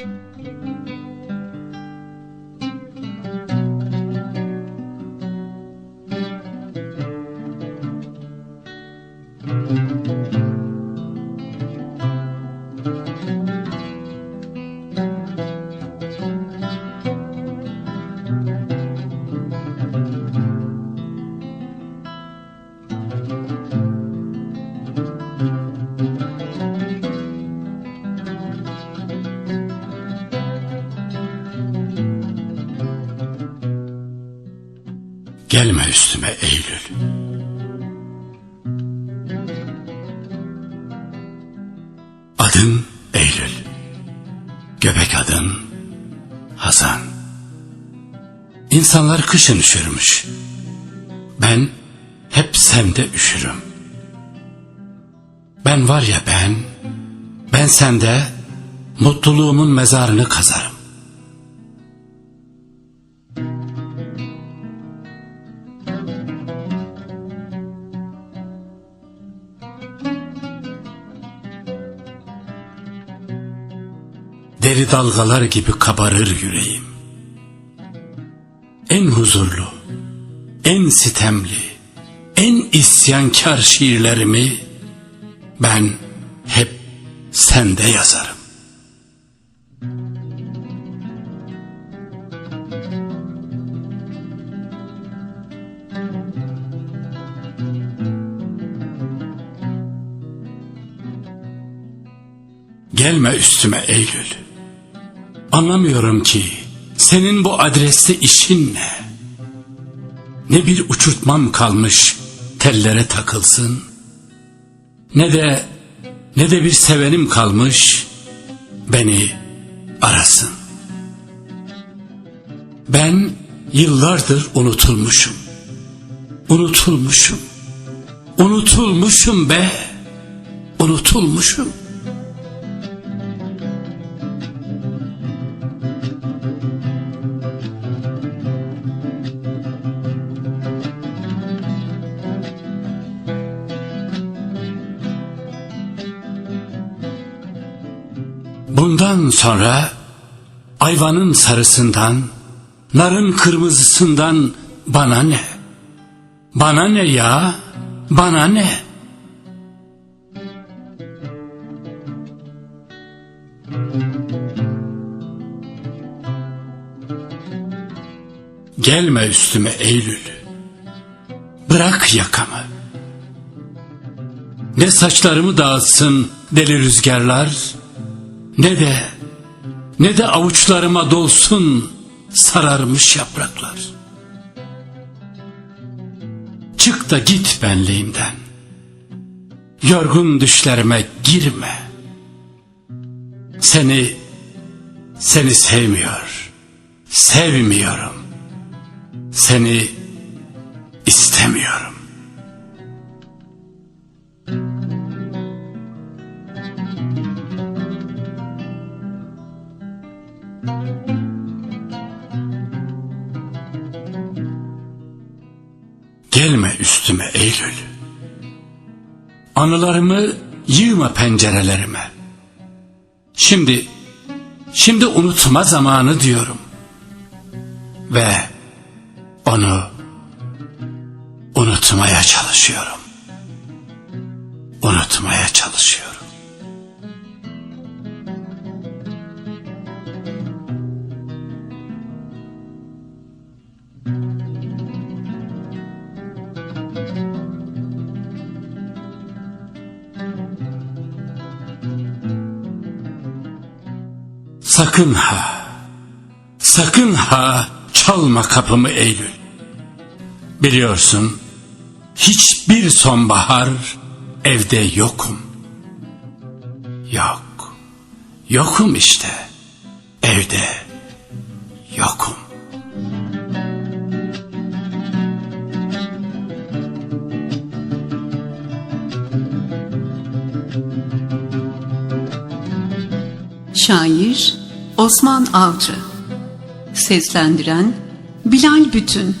thank mm -hmm. you Gelme üstüme Eylül. Adım Eylül. Göbek adım Hazan. İnsanlar kışın üşürmüş. Ben hep sende üşürüm. Ben var ya ben, ben sende mutluluğumun mezarını kazarım. Deri dalgalar gibi kabarır yüreğim. En huzurlu, en sitemli, en isyankar şiirlerimi ben hep sende yazarım. Gelme üstüme Eylül. Anlamıyorum ki senin bu adreste işin ne? Ne bir uçurtmam kalmış tellere takılsın. Ne de ne de bir sevenim kalmış beni arasın. Ben yıllardır unutulmuşum. Unutulmuşum. Unutulmuşum be. Unutulmuşum. Bundan sonra ayvanın sarısından, narın kırmızısından bana ne? Bana ne ya? Bana ne? Gelme üstüme Eylül. Bırak yakamı. Ne saçlarımı dağıtsın deli rüzgarlar, ne de ne de avuçlarıma dolsun sararmış yapraklar. Çık da git benliğimden. Yorgun düşlerime girme. Seni seni sevmiyor. Sevmiyorum. Seni istemiyorum. Gelme üstüme Eylül. Anılarımı yığma pencerelerime. Şimdi, şimdi unutma zamanı diyorum. Ve onu unutmaya çalışıyorum. Unutmaya çalışıyorum. Sakın ha, sakın ha çalma kapımı Eylül. Biliyorsun hiçbir sonbahar evde yokum. Yok, yokum işte evde yokum. Şair Osman Avcı. Seslendiren Bilal Bütün